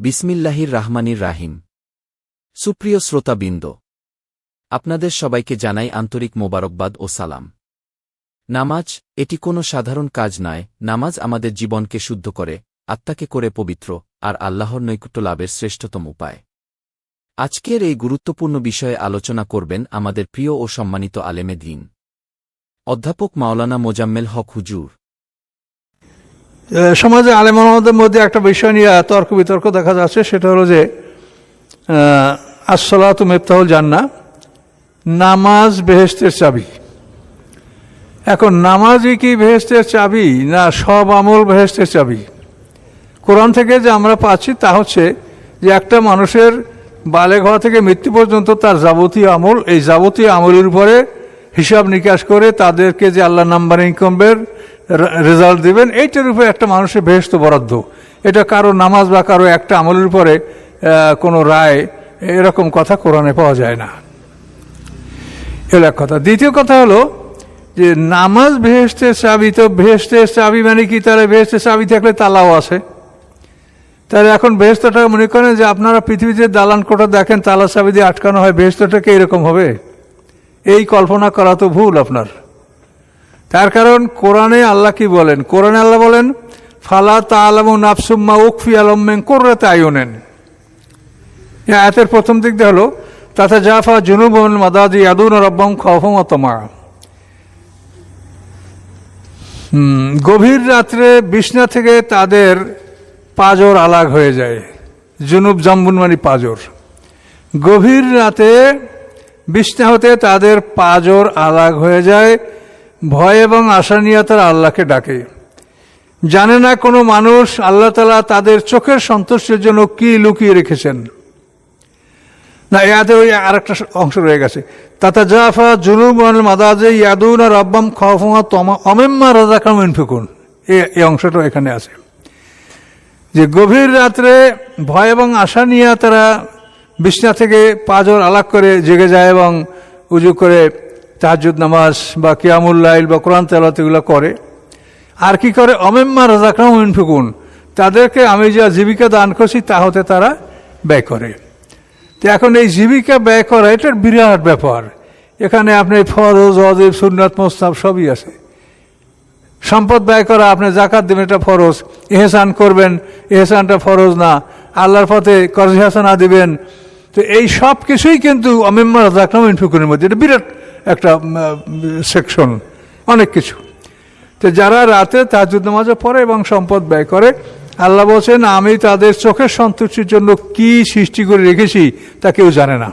বিসমিল্লাহির রাহমানির রাহিম। সুপ্রিয় শ্রোতাবৃন্দ, আপনাদের সবাইকে জানাই আন্তরিক মোবারকবাদ ও সালাম। নামাজ, এটি কোনো সাধারণ কাজ নয়, নামাজ আমাদের জীবনকে শুদ্ধ করে, আত্মাকে করে পবিত্র, আর আল্লাহর নৈকুট্য লাভের শ্রেষ্ঠতম উপায়। আজকের এই গুরুত্বপূর্ণ বিষয়ে আলোচনা করবেন আমাদের প্রিয় ও সম্মানিত আলেমে দিন। অধ্যাপক মাওলানা মোজাম্মেল হক হুজুর। সমাজে আলেমানদের মধ্যে একটা বিষয় নিয়ে তর্ক বিতর্ক দেখা যাচ্ছে, সেটা হলো যে আসলাত মেফতাহুল জান্না নামাজ বেহেস্তের চাবি। এখন নামাজই কি বেহেস্তের চাবি না সব আমল বেহেস্তের চাবি? কোরআন থেকে যে আমরা পাচ্ছি তা হচ্ছে যে একটা মানুষের বালে ঘর থেকে মৃত্যু পর্যন্ত তার যাবতীয় আমল, এই যাবতীয় আমলের উপরে হিসাব নিকাশ করে তাদেরকে যে আল্লাহ নাম্বারিং করবেন রেজাল্ট দেবেন, এইটার উপরে একটা মানুষের বেহেস্ত বরাদ্দ। এটা কারও নামাজ বা কারও একটা আমলের উপরে কোনো রায়, এরকম কথা কোরআনে পাওয়া যায় না। এর এক কথা। দ্বিতীয় কথা হলো যে, নামাজ ভেস্তের চাবি, তো ভেস্তের চাবি মানে কি? তাহলে ভেস্তের চাবি থাকলে তালাও আছে। তাহলে এখন বেহেস্তটা মনে করেন যে, আপনারা পৃথিবীতে দালান কোটা দেখেন তালা চাবি দিয়ে আটকানো হয় বেহেস্তটাকে এরকম হবে? এই কল্পনা করা তো ভুল আপনার। তার কারণ কোরআনে আল্লাহ কি বলেন? কোরআনে আল্লাহ বলেন, ফালা তালামু নাফসুম্মা উকফি আলমেন কোর্রাতে আয়নেন। এই আয়াতের প্রথম দিক দিয়ে হলো, তাতে জাফা জুনুবন মাদাজি আদুন রব্বম খফম গভীর রাত্রে বিছনা থেকে তাদের পাজর আলাগ হয়ে যায়। জুনুব জাম্বুন মানে পাজর। গভীর রাতে বিছনা হতে তাদের পাজর আলাগ হয়ে যায়। ভয় এবং আশা নিয়ে তারা আল্লাহকে ডাকে। জানে না কোনো মানুষ আল্লাহ তালা তাদের চোখের সন্তুষ্টির জন্য কি লুকিয়ে রেখেছেন। না ইয়াতে ওই আর একটা অংশ রয়ে গেছে। তাতা জাফা জুনুব মাদাজে ইয়াদুন আর আব্বাম খফমা তমা অমেম্মা রাজা কামিন ফিকুন এই অংশটা এখানে আছে। যে গভীর রাত্রে ভয় এবং আশা নিয়ে তারা বিছনা থেকে পাজর আলাপ করে জেগে যায় এবং উজু করে তাহাজুদ নামাজ বা কিয়ামুল্লাইল বা কোরআন তেলাত এগুলো করে। আর কি করে? অমেম্মা রাজাকরাম ফিকুন তাদেরকে আমি যা জীবিকা দান করছি তা হতে তারা ব্যয় করে। তো এখন এই জীবিকা ব্যয় করা, এটার বিরাট ব্যাপার। এখানে আপনি ফরজ অজীব সুন্নাত মোস্তাব সবই আছে। সম্পদ ব্যয় করা, আপনি জাকাত দেবেন, এটা ফরজ। এহসান করবেন, এহসানটা ফরজ না। আল্লাহর পথে কর্জ হাসানা দিবেন। তো এই সব কিছুই কিন্তু অমেম্মার রাখলাম ইনফুকুনের মধ্যে। এটা বিরাট একটা সেকশন অনেক কিছু। তো যারা রাতে তাজুদ নামাজও পড়ে এবং সম্পদ ব্যয় করে, আল্লাহ বলছেন, আমি তাদের চোখের সন্তুষ্টির জন্য কি সৃষ্টি করে রেখেছি তা কেউ জানে না।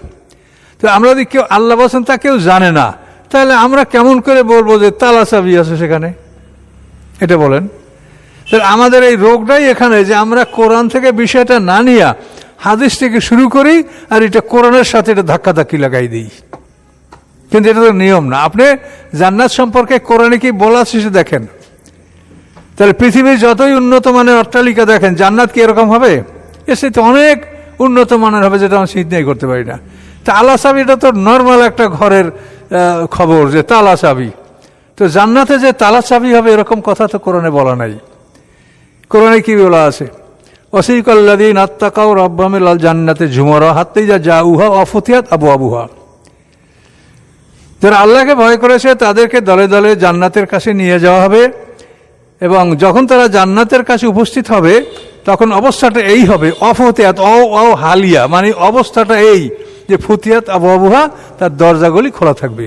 তো আমরা যদি কেউ, আল্লাহ বলছেন তা কেউ জানে না, তাহলে আমরা কেমন করে বলব যে তালা চাবি আছে সেখানে? এটা বলেন। তাহলে আমাদের এই রোগটাই এখানে যে আমরা কোরআন থেকে বিষয়টা না নিয়ে হাদিস থেকে শুরু করি, আর এটা কোরআনের সাথে এটা ধাক্কাধাক্কি লাগাই দিই। কিন্তু এটা তো নিয়ম না। আপনি জান্নাত সম্পর্কে কোরআনে কি বলা সে দেখেন। তাহলে পৃথিবীর যতই উন্নত মানের অট্টালিকা দেখেন, জান্নাত কি এরকম হবে? এর তো অনেক উন্নত মানের হবে যেটা আমরা চিন্তাই করতে পারি না। তালা চাবি এটা তো নর্মাল একটা ঘরের খবর যে তালা চাবি তো জান্নাতে যে তালা চাবি হবে এরকম কথা তো কোরআনে বলা নাই। কোরআনে কি বলা আছে? অসিকাল্লাদিন আত্মাকাও রব্বামে লাল জান্নাতে ঝুমরা হাততেই যা যা উহা অফতিয়াত আবু আবুহা যারা আল্লাহকে ভয় করেছে, তাদেরকে দলে দলে জান্নাতের কাছে নিয়ে যাওয়া হবে। এবং যখন তারা জান্নাতের কাছে উপস্থিত হবে, তখন অবস্থাটা এই হবে, অফতিয়াত অ অ হালিয়া মানে অবস্থাটা এই যে ফুতিয়াত আবু আবুহা, তার দরজাগুলি খোলা থাকবে।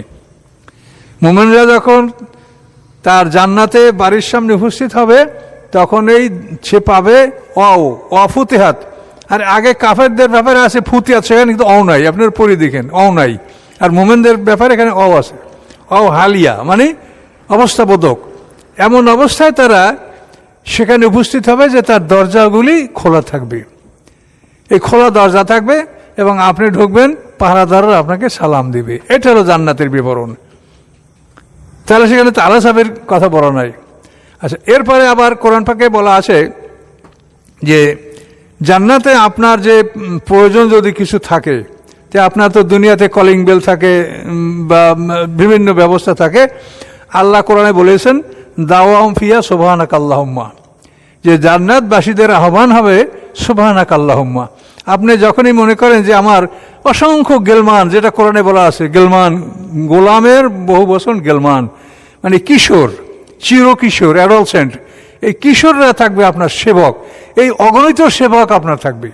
মোমেনরা যখন তার জান্নাতে বাড়ির সামনে উপস্থিত হবে, তখন এই সে পাবে অ অফুতেহাত আর আগে কাফেরদের ব্যাপারে আছে, ফুতিয়াত, সেখানে কিন্তু অ নাই। আপনার পরি দেখেন অ নাই। আর মোমেনদের ব্যাপারে এখানে অ আছে। অ হালিয়া মানে অবস্থাবোধক। এমন অবস্থায় তারা সেখানে উপস্থিত হবে যে তার দরজাগুলি খোলা থাকবে। এই খোলা দরজা থাকবে এবং আপনি ঢুকবেন, পাহারাদাররা আপনাকে সালাম দিবে। এটা হলো জান্নাতের বিবরণ। তাহলে সেখানে তালা সাহেবের কথা বলা নাই। আচ্ছা এরপরে আবার কোরআন পাকে বলা আছে যে, জান্নাতে আপনার যে প্রয়োজন যদি কিছু থাকে যে আপনার তো দুনিয়াতে কলিং বেল থাকে বা বিভিন্ন ব্যবস্থা থাকে। আল্লাহ কোরআনে বলেছেন দাওয়াম ফিয়া সোভানাক আল্লাহম্মা যে জান্নাতবাসীদের আহ্বান হবে সুবাহানাক আল্লাহম্মা আপনি যখনই মনে করেন যে আমার অসংখ্য গেলমান, যেটা কোরআনে বলা আছে, গেলমান, গোলামের বহু বছর গেলমান মানে কিশোর চির কিশোর অ্যাডলসেন্ট এই কিশোররা থাকবে আপনার সেবক, এই অগণিত সেবক আপনার থাকবে।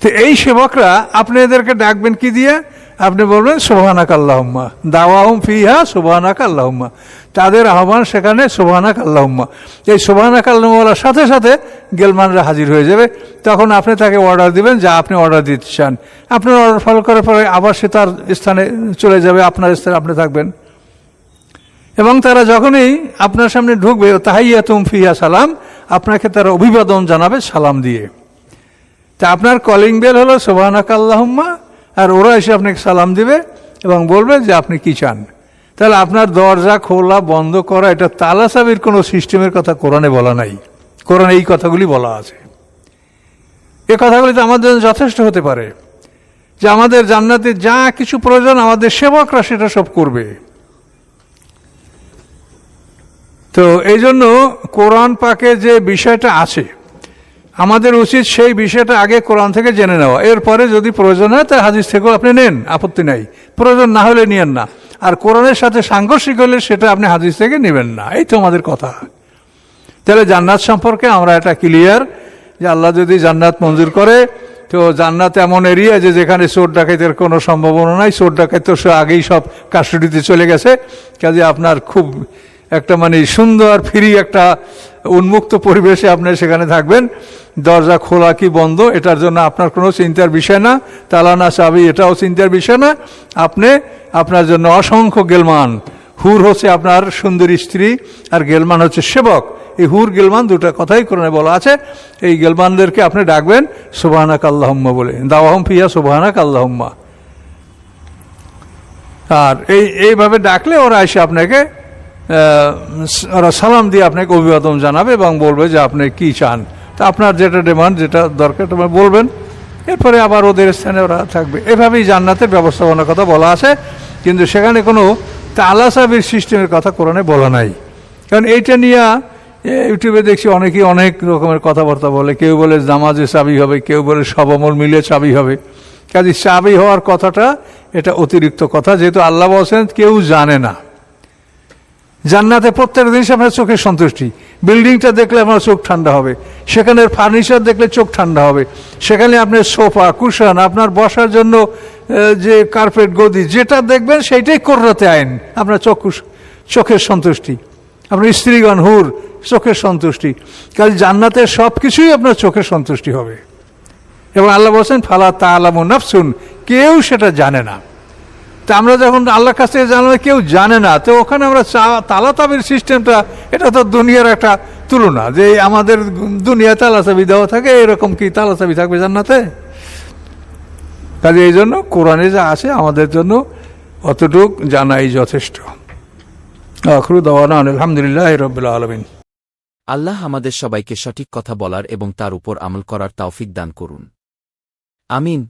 তো এই সেবকরা আপনি এদেরকে ডাকবেন কি দিয়ে? আপনি বলবেন সোহানাক আল্লাহম্মা দাওয়াহুম ফিহা সোহানাক আল্লাহম্মা তাদের আহ্বান সেখানে সোহানাক আল্লাহম্মা এই সোহানাক আল্লাহ বলার সাথে সাথে গেলমানরা হাজির হয়ে যাবে। তখন আপনি তাকে অর্ডার দিবেন, যা আপনি অর্ডার দিতে চান। আপনার অর্ডার ফলো করার পরে আবার সে তার স্থানে চলে যাবে, আপনার স্থানে আপনি থাকবেন। এবং তারা যখনই আপনার সামনে ঢুকবে তাহাইয়া তুম ফিহা সালাম। আপনাকে তারা অভিবাদন জানাবে সালাম দিয়ে। তা আপনার কলিং বেল হলো সোভানাক আল্লাহম্মা আর ওরা এসে আপনাকে সালাম দিবে এবং বলবে যে আপনি কি চান। তাহলে আপনার দরজা খোলা বন্ধ করা, এটা তালাসাবির কোনো সিস্টেমের কথা কোরআনে বলা নাই। কোরআনে এই কথাগুলি বলা আছে। এ কথাগুলি তো আমাদের যথেষ্ট হতে পারে। যে আমাদের জান্নাতে যা কিছু প্রয়োজন, আমাদের সেবকরা সেটা সব করবে। তো এই জন্য কোরআন পাকে যে বিষয়টা আছে আমাদের উচিত সেই বিষয়টা আগে কোরআন থেকে জেনে নেওয়া। এরপরে যদি প্রয়োজন হয়, তাহলে হাদিস থেকেও আপনি নেন, আপত্তি নাই। প্রয়োজন না হলে নিয়েন না। আর কোরআনের সাথে সাংঘর্ষিক হলে সেটা আপনি হাদিস থেকে নেবেন না। এই তো আমাদের কথা। তাহলে জান্নাত সম্পর্কে আমরা এটা ক্লিয়ার যে আল্লাহ যদি জান্নাত মঞ্জুর করে, তো জান্নাত এমন এরিয়া যে যেখানে চোর ডাকাইতের কোনো সম্ভাবনা নাই। চোর ডাকাইত তো সে আগেই সব কাস্টডিতে চলে গেছে। কাজে আপনার খুব একটা মানে সুন্দর, ফ্রি একটা উন্মুক্ত পরিবেশে আপনি সেখানে থাকবেন। দরজা খোলা কি বন্ধ, এটার জন্য আপনার কোনো চিন্তার বিষয় না। তালানা চাবি, এটাও চিন্তার বিষয় না। আপনি আপনার জন্য অসংখ্য গেলমান। হুর হচ্ছে আপনার সুন্দরী স্ত্রী, আর গেলমান হচ্ছে সেবক। এই হুর, গেলমান দুটা কথাই কোরআনে বলা আছে। এই গেলমানদেরকে আপনি ডাকবেন, সুবাহানাক আল্লাহম্মা বলে। দাওয়াহম ফিয়া সুবাহানাক আল্লাহম্মা। আর এই, এইভাবে ডাকলে ওরা এসে আপনাকে ওরা সালাম দিয়ে আপনাকে অভিবাদন জানাবে এবং বলবে যে আপনি কি চান। তা আপনার যেটা ডিমান্ড যেটা দরকার তোমার বলবেন। এরপরে আবার ওদের স্থানে ওরা থাকবে। এভাবেই জান্নাতের ব্যবস্থাপনার কথা বলা আছে। কিন্তু সেখানে কোনো তালা চাবির সিস্টেমের কথা কোরআনে বলা নাই। কারণ এইটা নিয়ে ইউটিউবে দেখছি অনেকেই অনেক রকমের কথাবার্তা বলে। কেউ বলে জামাজে চাবি হবে, কেউ বলে সব আমল মিলে চাবি হবে। কাজে চাবি হওয়ার কথাটা, এটা অতিরিক্ত কথা। যেহেতু আল্লাহ বলছেন, কেউ জানে না। জান্নাতে প্রত্যেক জিনিস আপনার চোখের সন্তুষ্টি। বিল্ডিংটা দেখলে আপনার চোখ ঠান্ডা হবে। সেখানের ফার্নিচার দেখলে চোখ ঠান্ডা হবে। সেখানে আপনার সোফা, কুশন, আপনার বসার জন্য যে কার্পেট, গদি, যেটা দেখবেন সেইটাই করতে আইন। আপনার চোখ চোখের সন্তুষ্টি। আপনার স্ত্রীগণ, হুর, চোখের সন্তুষ্টি। কাল জান্নাতের সব কিছুই আপনার চোখের সন্তুষ্টি হবে। এবং আল্লাহ বলছেন, ফালা তা আলামু নাফসুন কেউ সেটা জানে না। তা আমরা যখন আল্লাহর কাছ থেকে জানলে কেউ জানে না, তো ওখানে আমরা চা- তালাতাবির সিস্টেমটা, এটা তো দুনিয়ার একটা তুলনা, যে আমাদের দুনিয়া তালা চাবি দেওয়া থাকে, এরকম কি তালা চাবি থাকবে জান্নাতে? কাজে এই জন্য কোরআনে যা আছে আমাদের জন্য অতটুক জানাই যথেষ্ট। আলহামদুলিল্লাহ রবিল্লা আলমিন। আল্লাহ আমাদের সবাইকে সঠিক কথা বলার এবং তার উপর আমল করার তাওফিক দান করুন। আমিন।